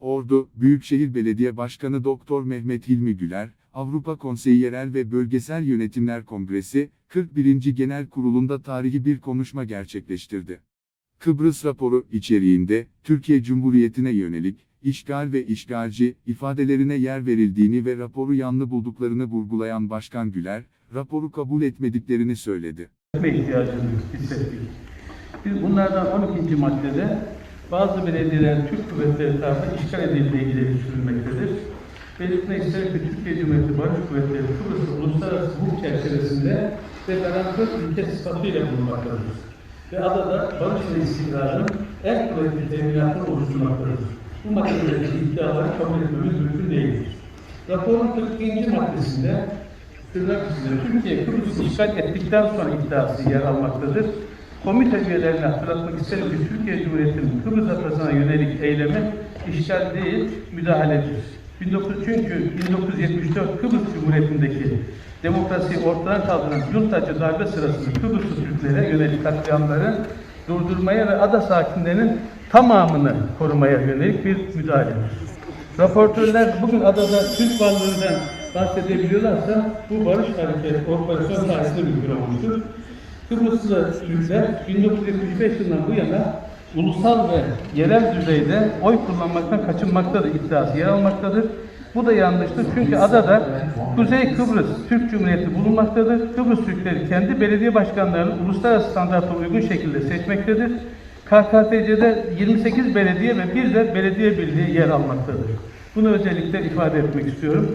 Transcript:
Ordu, Büyükşehir Belediye Başkanı Doktor Mehmet Hilmi Güler, Avrupa Konseyi Yerel ve Bölgesel Yönetimler Kongresi, 41. Genel Kurulu'nda tarihi bir konuşma gerçekleştirdi. Kıbrıs raporu içeriğinde, Türkiye Cumhuriyeti'ne yönelik, işgal ve işgalci ifadelerine yer verildiğini ve raporu yanlı bulduklarını vurgulayan Başkan Güler, raporu kabul etmediklerini söyledi. ihtiyacını hissettik. Biz bunlardan 12. maddede bazı belediyeler Türk kuvvetleri tarafından işgal edildiği ileri sürülmektedir. Belirtmek isterim ki Türkiye Cumhuriyeti Barış Kuvvetleri Kıbrıs'ta uluslararası hukuk çerçevesinde ve garantör ülke sıfatıyla bulunmaktadır. Ve adada barış ve istikrarın en kuvvetli teminatını oluşturmaktadır. Bu maddedeki iddiaları kabul etmemiz mümkün değildir. Raporun 42. maddesinde Türkiye Kıbrıs'ı işgal ettikten sonra iddiası yer almaktadır. Komite üyelerine hatırlatmak isterim ki Türkiye Cumhuriyeti'nin Kıbrıs Adası'na yönelik eylemi işgal değil, müdahaledir. 19, çünkü 1974 Kıbrıs Cumhuriyeti'ndeki demokrasiyi ortadan kaldıran yurtacı darbe sırasında Kıbrıslı Türklere yönelik katliamları durdurmaya ve ada sakinlerinin tamamını korumaya yönelik bir müdahaledir. Raportörler bugün adada Türk varlığından bahsedebiliyorlarsa bu barış hareketi operasyon sayesinde mümkün olmuştur. Kıbrıslı Türkler 1975 yılından bu yana ulusal ve yerel düzeyde oy kullanmaktan kaçınmaktadır iddiası yer almaktadır. Bu da yanlıştır çünkü adada Kuzey Kıbrıs Türk Cumhuriyeti bulunmaktadır. Kıbrıs Türkleri kendi belediye başkanlarını uluslararası standarta uygun şekilde seçmektedir. KKTC'de 28 belediye ve bir de belediye birliği yer almaktadır. Bunu özellikle ifade etmek istiyorum.